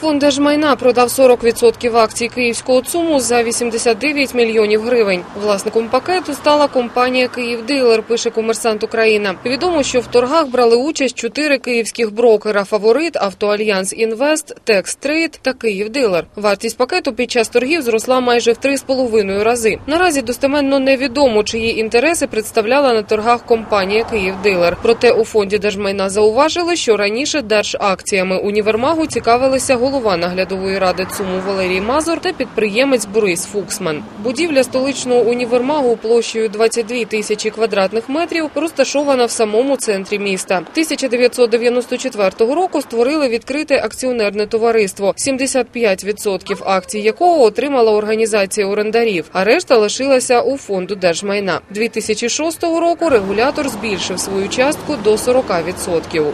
Фонд держмайна продав 40% акцій київського ЦУМу за 89 мільйонів гривень. Власником пакету стала компанія «Київдилер», пише комерсант Україна. Відомо, що в торгах брали участь чотири київських брокера «Фаворит», «Автоальянс Інвест», «Текст-Трейд» та «Київдилер». Вартість пакету під час торгів зросла майже в 3,5 рази. Наразі достеменно невідомо, чиї інтереси представляла на торгах компанія «Київдилер». Проте у фонді держмайна зауважили, що раніше держакціями універмагу цікавилися голова наглядової ради ЦУМу Валерій Мазур та підприємець Борис Фуксман. Будівля столичного універмагу площею 22 тисячі квадратних метрів розташована в самому центрі міста. 1994 року створили відкрите акціонерне товариство, 75% акцій якого отримала організація орендарів, а решта лишилася у фонду держмайна. 2006 року регулятор збільшив свою частку до 40%.